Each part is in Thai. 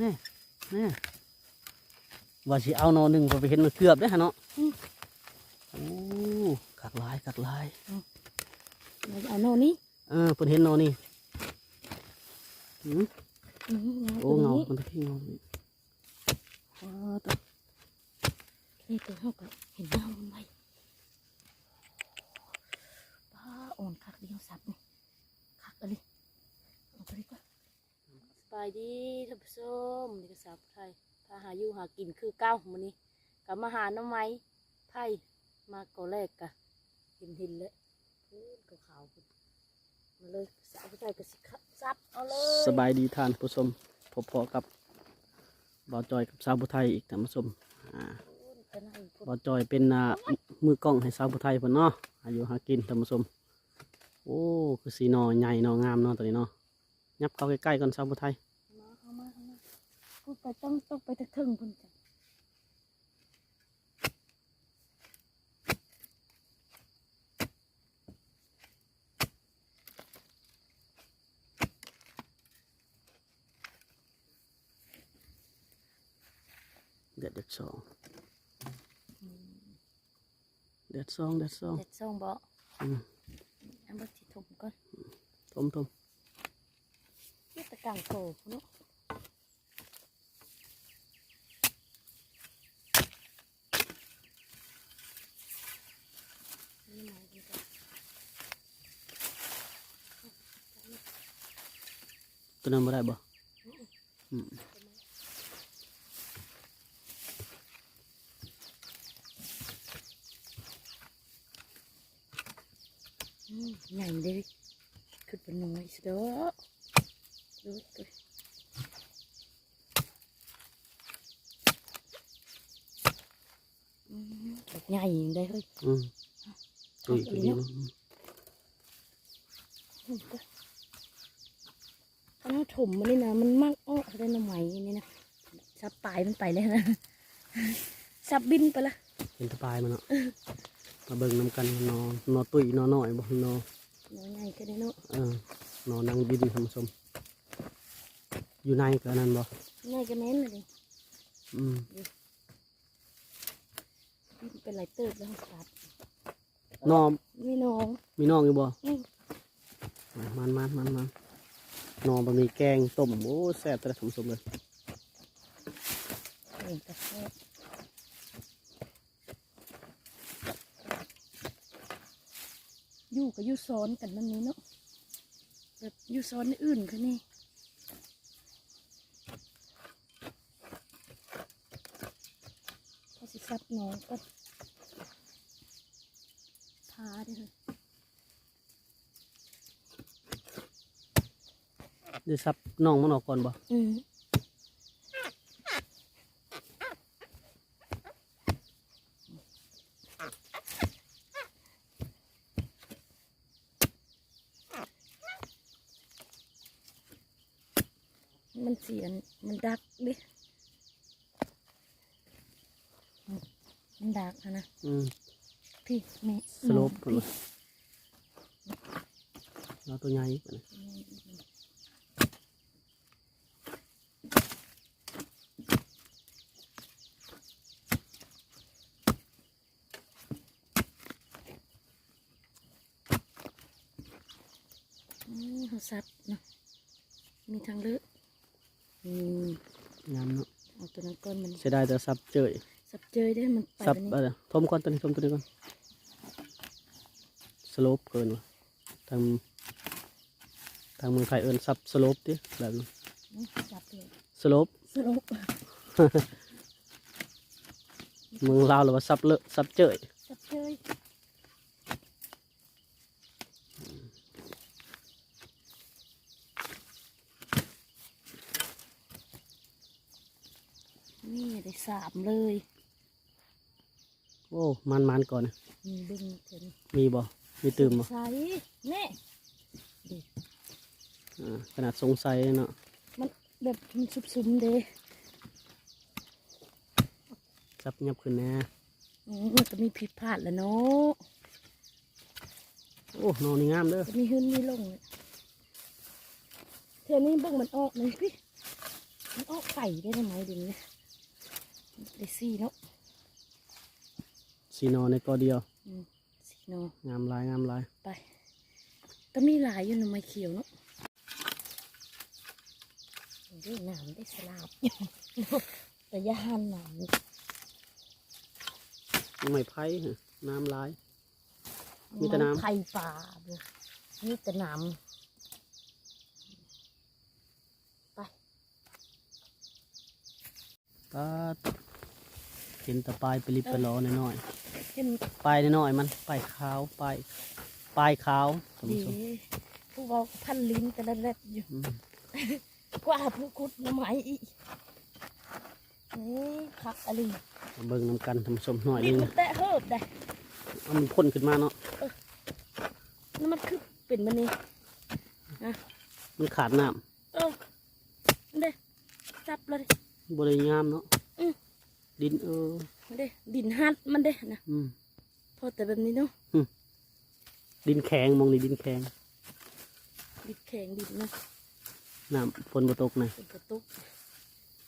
แน่แน่ว่าสิเอาหนอหนึ่งพอไปเห็นมันเกือบได้อฮะเนาะโอ้กักหลายกักหลายเราจะเอาโน่นนี่เออเพิ่นเห็นหนอนี่หืมอืมเงาโอ้ตัวเงานี้มันตะขี้เงานี่ว้าวตะนี่ตัวเขาก็เห็นเงามันไหมป้าอ่อนคักเดียวสับนี่คักอะไรเอาไปดีกว่าสบายดีท่านผู้ชมนี่ก็สาวไทยพาหาอยู่หากินคือเก้ามื้อนี้กับมาหาน้ำไม้ไผ่มาก่อแรกกะเห็นเห็นเลยพูนขาวๆพุ่นมาเลยสาวไทยก็สิซับเอาเลยสบายดีท่านผู้ชมพบพอกับบ่าวจอยกับสาวผู้ไทยอีกท่านผู้ชมอ่าพูนกันให้พุ่นบ่าวจอยเป็นอ่ามือกล้องให้สาวผู้ไทยเพิ่นเนาะอายุหากินท่านผู้ชมโอ้คือสีหนอใหญ่หนองามเนาะตัวนี้เนาะยับเข้าใกล้ๆก่อนสาวผู้ไทย มาเอามาเอามา พูดไปต้องต้องไปถึงพุ่นจ้ะเด็ดเด็ดสองเด็ดสองเด็ดสองเด็ดส่งบ่อืมอันบัสิถุงก่อนต้มต้มนี่ตะกังโตเนาะนี่มาดีกว่า ตัวนั้นบ่ได้บ่อืมอืมใหญ่เลยขึ้นเป็นน้อยสิเด้อดูตัวอืมแบบใหญ่ได้เลยอืมตุยก็ดี เนาะถ้าเราถมมันนี่นะมันมากอ้อได้หน่อไม้นี่นะซับปลายมันไปเลยนะซับบินไปละเห็นแตะปลายมันเนาะมาเบิ่งนำกันนอนนอตุยนอน้อยบ่นอหน่อยใหญ่ก็ได้เนาะเออนอนนั่งบินท่านผู้ชมอยู่ในก็นั่นบ่ใหญ่ก็แม่นเลยดิอืมบินเป็นหลายเติบแล้วครับนอไม่น้องมีน้องอยู่บ่อืมมันมันมันมัน นอนบะหมี่แกงต้มโอ้แซ่บแต่ละท่านผู้ชมเลยอยู่กับยู่ซ้อนกันนั่นนี้เนาะแบบยู่ซ้อนในอื่นคือนี่พอสิซับน้องก็พาได้เลย ได้ซับน้องมันออกก่อนบ่อืมมันเสียนมันดักดิอืมมันดักอะนะ อืมพี่แม่สโลปพี่เราตัวใหญ่อีกนะ อืม เขาซับเนาะมีทางเลือกอืมงามเนาะเอาตัวนั้นก้อนมันเสียดายแต่ซับเจยสับเจยได้มันไปซับวันนี้อะไรทมก่อนตัวนี้ทมตัวนี้ก่อนสโลปเกินว่ะทางทางเมืองไทยเอิ้นซับสโลปดิแบบนี้อืมสับเลยสโลปสรุป เมืองลาวหรือว่าซับเลอะซับเจยสับเจยนี่ได้ สามเลย โอ้มันมันก่อนนะมีดึงเห็นมีบ่มีตื่มบ่ใส่แน่อ่าขนาดสงสัยเนาะมันแบบมันซุบๆเด้ซับยับขึ้นแน่อืมมันก็มีผิดพลาดแหล้วเนาะโอ้นอนนี่งามเด้อก็มีขึ้นมีลงเนี่ยเท่านี้เบิ่งมันออกเลยพี่มันออกไก่ได้ทำไมเดี๋ยวนี้ ได้สี่เนาะสีนอในกอเดียว อืมสี่เนาะงามหลายงามหลายไปก็มีหลายอยู่หน่อไม้เขียวเนาะได้หนามได้สลาบแต่ยาหันหนามไม่ไผ่น้ำหลาย มีแต่น้ำไผ่ป่าเด้อมีแต่หนามไปก็ เห็นแต่ปลายไปลิบไปล้อน้อยเห็นๆปลายน้อยๆมันปลายขาวปลายปลายขาวท่านดีผู้ชมผู้เว่าพันลิ้นแต่ละเล็ดอยู่ อืมกว่าผู้คุดหน้ำไม้อีกนี่คักอะไรมาเบิ่งนำกันท่านผู้ชมหน่อยดินึนงมันแตะเฮิบได้เอามันพ่นขึ้นมาเนาะนี่มันคือเป็นมันนี่มันขาดน้เออเด้จับเลยำบริงามเนาะอืม ดินเออเด้ดินฮัดมันเด้นะอืม พอแต่แบบนี้เนาะดินแข็งมองนี่ดินแข็งดินแข็งดินเนาะน้ำฝนบ่ตกนะเป็นกระตุก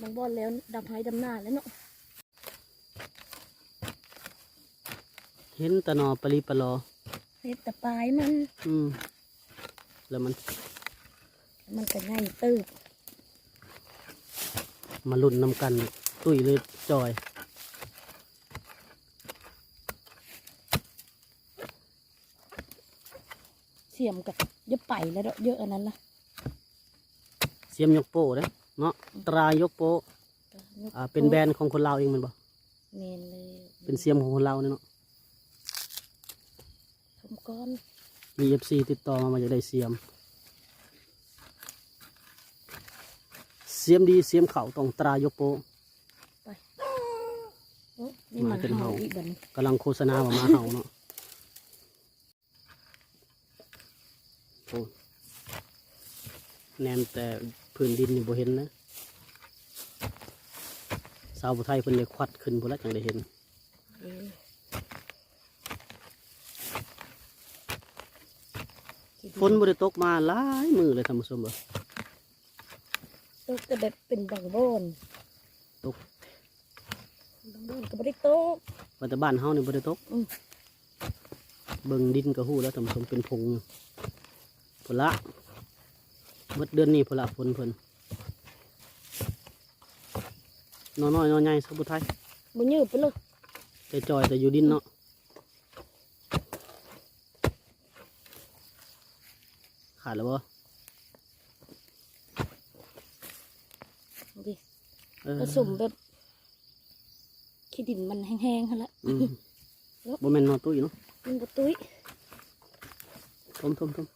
มันบอลแล้วดำไห้ดำหน้าแล้วเนาะเห็นแตะนอปลีปลอเฮ็ดแต่ปลายมัน อืม แล้วมัน มันก็ง่ายตื้อมาลุ่นนำกัน ตุ้ยเลยจอย เสียมกับเยอะไปแล้วเด้อเยอะอันนั้นละเสียมยกโป้เด้อเนาะตรายกโป้อ่าเป็นแบรนด์ของคนลาวเองแมันบ่เมนเลยเป็นเสียมของคนลาวเนี่ยเนาะชมก้อนมีเอฟซีติดต่อมามาจะได้เสียม เสียมดีเสียมเข่าต้องตรายกโป้ โอ้นี่มามันเป็นเห่าเห่าอีกบัดนกำลังโฆษณาว่ามาเห่าเนาะโอ้แนมแต่พื้นดินนี่บ่เห็นนะสาวผู้ไทยเพิ่นเลยควัดขึ้นพุ่นละจังได้เห็น เออฝนบ่ได้ตกมาหลายมือเลยท่านผู้ชมเบ่ตกแต่แบบเป็นบางโบนตก บางโบนก็ไม่ได้ตกว่าแต่บ้านเฮานี่บ่ได้ตกอืม เบิ่งดินก็ฮู้แล้วท่านผู้ชมเป็นผงพุ่นละเมื่อเดือนนี้พุ่นละฝนเพิ่นน้อยน้อยน้อยใหญ่สาวผู้ไทยบ่ยืดไปเลยแต่จอยแต่อยู่ดินเนาะขาดแล้วบ่ดิเออผสมแบบ ขี้ดินมันแห้งๆหั่นละอืมบ่แม่นนอตุ้ยเนาะมันบ่ตุ้ยทมทมทม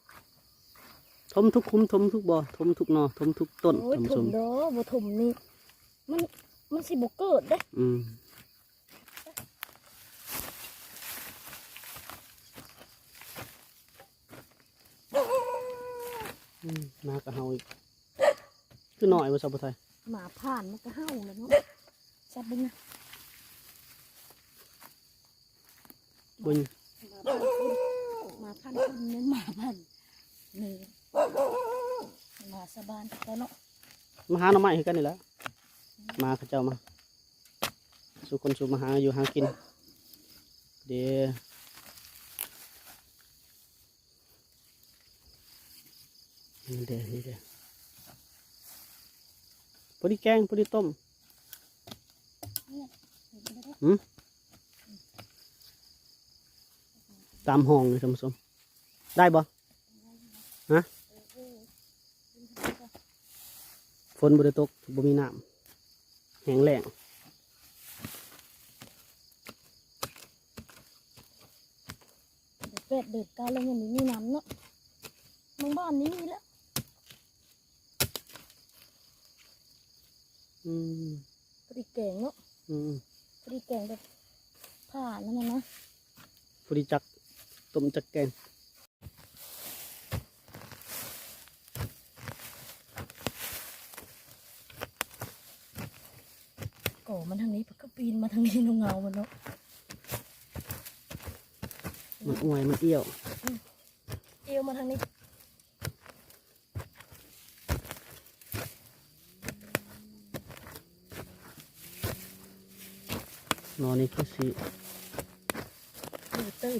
ทมทุกคุ้มทมทุกบ่อทมทุกหนอทมทุกต้นโอ้ยท่านผู้ถชมมเด้อบ่ถมนี่มันมันสิบ่เกิดเด้อืมอืมมากระเฮาอีกคือหน่อยว่าสาวผู้ไทยหมาผ่านมันก็เห่าแล้วเนาะจับเบิ่งนะ บิ่งหมาผ่านคนเน้นหมาผ่านนี่หมาสะบานแล้วเนาะมาหาหน่อไม้ให้กันนี่แหละมาเขาเจ้ามาสู่คนสู่มาหาอยู่หากิน เดี๋ยวนี่เดี๋ยวนี่เดี๋ยวพอดีแกงพอดีต้มหืม ตามห้องเลยท่านผู้ชมได้บ่ฮะฝนบ่ได้ตกบ่มีน้ำแห้งแล้งเป็ดเด็ดกาแล้วมันมีน้ำเนาะมึงบ้านนี้มีแล้วอืมพอดีแกงเนาะอืมพอดีแกงแบบผ่านั่นน่ะนะพอดีจัก ต้มจักเกนก่อมันทางนี้ก็ปีนมาทางนี้นงเงามันเนาะมันอวยมันเอี้ยว เอี้ยวมาทางนี้นอนนี่คือสีตื่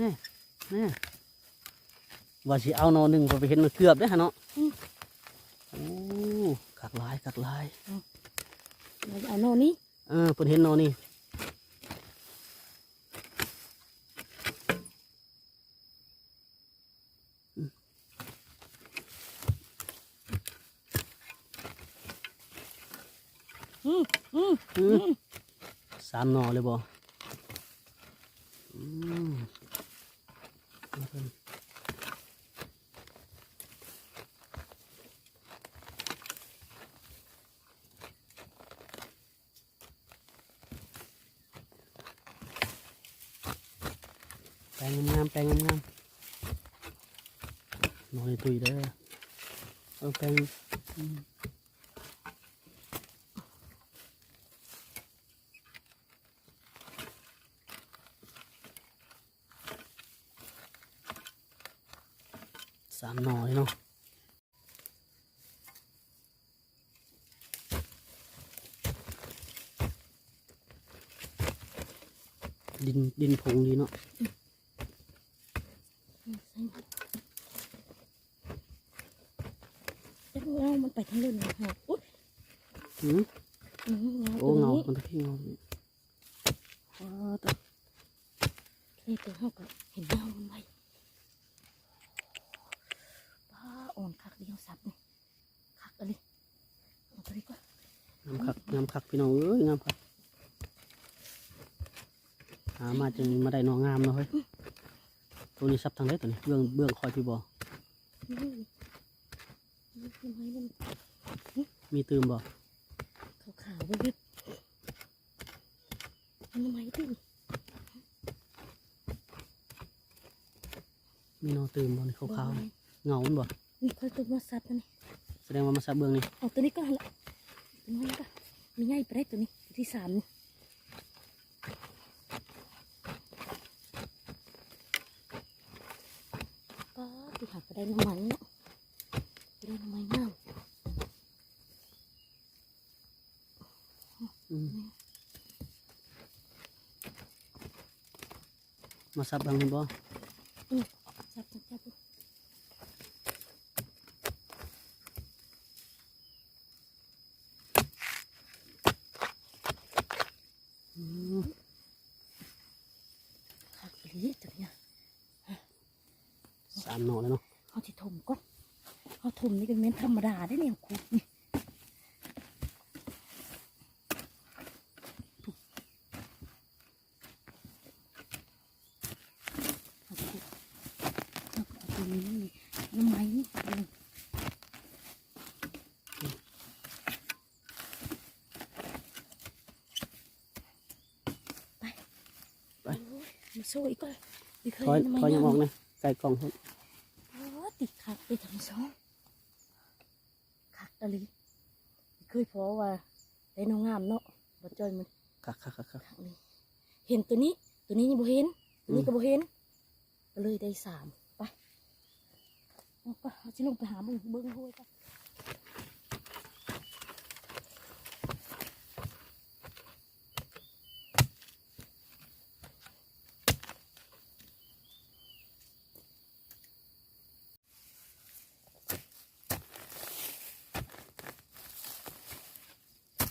น่แน่ว่าสิเอานอนหนึ่งพอไปเห็นมันเกือบได้อฮะเนาะโอ้กักหลายกักหลายเราจะเอาโน่นนี่เออเพิ่นเห็นนอนนี่อืมอืมอือืมมสามหนอเลยบ่อืมเอาเพิ่น แปลงงามๆแปลงงามๆหนอนตุยเด้อเอาแปลง สามหนอยเนาะดินดินผงดีเนาะ เอ๊ะเงามันไปทางเดินหาอุ๊ย อืม อืมเงา โอ้ ตัว เงา นี้ มันตะขี้เงานี่ว้าวตะ นี่ตัวเขาก็เห็นเงามันไว้ป้าอ่อนคักเดียวสับนี่คักอะไรเอาตัวนี้ก่อน งามคักงามคักพี่น้องเอ้ยงามคักหามาจึงมาได้หนองามเนาะเฮ้ยตัวนี้ซับทางไหนตัวนี้เบื้องเบื้องคอยพี่บอนี่นี่ทำไมมันมีตืมบ่ขาวๆวิบๆมันทำไมตื่นมีหนอตืมบ่นี่ขาวๆเงามันบ่นี่ค่อยตัวมาสับมันนี่แสดงว่ามาซับเบื้องนี่เอาตัวนี้ก็หันละ ตัวนี้ก็มีง่ายไปได้ตัวนี้ตัวที่สามนี่ก็ติหาไปได้น้ำมันเนาะไปได้น้ำมันงามอืมมาซับเบื้องนี่บ่จับจับจับดู อืม ขาดไปเลยตัวเนี้ย สามหนอเลยเนาะเอาที่ถมก่อนเอาถมนี่เป็เม้นธรรมดาได้เนี่ยครูนี่เอาขุดเอาเอาตัวนี้นี่น้ำไม่เอาลงไปไปโอ้ยมาสู้อีกก่อนไม่เคยคอยเห็นน้ำคอยยังออกนะไก่กล่องพุ่น ติดขัดไปทั้งสองขัดอะไรเคยพอว่าได้น้องงามเนาะบ่จอยมันคักคักคักคักขัดเลยเห็นตัวนี้ ตัวนี้ยังบ่เห็น ตัวนี้อืมก็บ่เห็นก็เลยได้สามไปเอาไปเอาสิลงไปหาเบิ่งเบิ่งห้วยกัน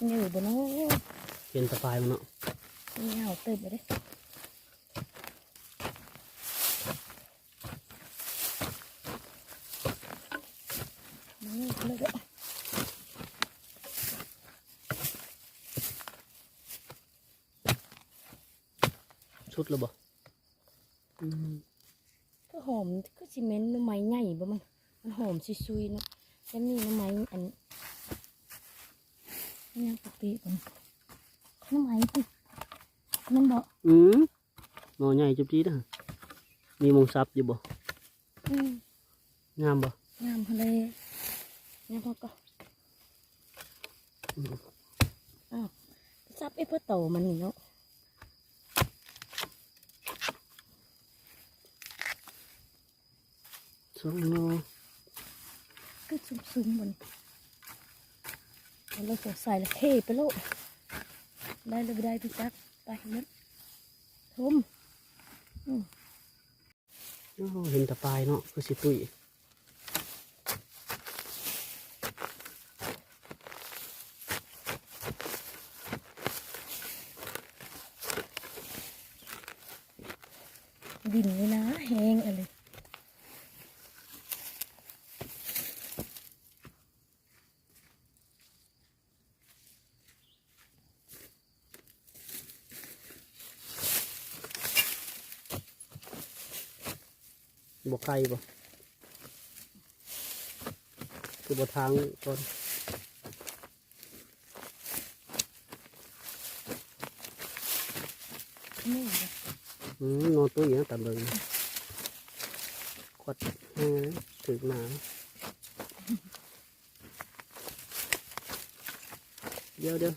นี่อยู่บ่เนาะเห็นแตะปลายมันเนาะนี่เอาเติมไปเลยนี่เลยเด้อชุดแล้วบ่อืมก็หอมก็ซีเมนต์น้ำไม้ใหญ่บ่มัน มันหอมซุยๆเนาะแล้วนี่น้ำไม้อัน ยังปกติก่อนขนมไหมติขนมบ่อืมหนอใหญ่จุบจีนะมีหมงซับอยู่บ่อืมงามบ่งามทะเลงามพอก็อ้าวซับไอ้เพื่อโตมันนี่เนาะสองหนอก็ซึมๆมัน เราสงสัยละเทไปโลกได้เลยได้พี่จักไปมันทุ่มเห็นแตะปลายเนาะคือสิตุย ดินเลยนะแห้งอะไร บ่ไกลบ่คือบ่ทางก่อนนี่เลยอืมนอนตุ้ยนะตามเดิมขวดแห้งนะถึกหนาเดี๋ยวเดี๋ยว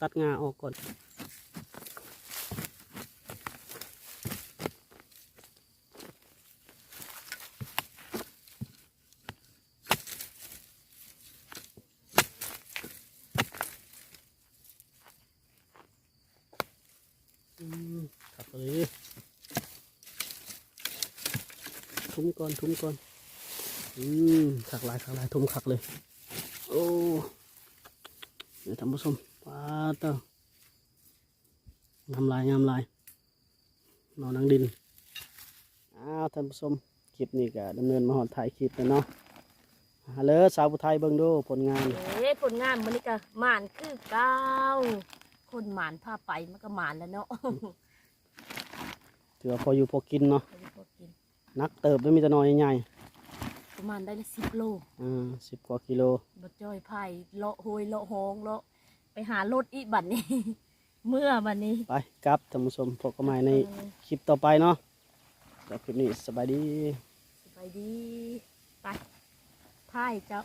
ตัดงาออกก่อน อืมขับเลยทุ่ มก่อนทุ่มก่อน อืมขักหลายขักหลายทุ่มขักเลย โอ้เดี๋ยวท่านผู้ชมป้าเต้างามลายงามลายนอนนังดิน อ้าวท่านผู้ชมคลิปนี้ก็ดำเนินมาหอดถ่ายคลิปเลยเนาะฮัลโหลสาวผู้ไทยเบิ่งดูผลงานเอ้ยผลงานมันนี่ก็หมานคือเก้าคนหมานพาไปมันก็หมานแล้วเนาะถือว่าพออยู่พอกินเนาะเอาไปพอกิน นักเติบไม่มีแต่น้อยใหญ่ประมาณได้ละสิบโลๆอ่าสิบกว่ากิโลบัดจ้อยไผ่เลาะโหยเลาะหองเลาะไปหารถอีบัดนี้ เมื่อบัดนี้ไปครับท่านผู้ชมพบกันใหม่ในคลิปต่อไปเนาะสำหรับคลิปนี้สบายดีสบายดี ไปไผ่เจ้า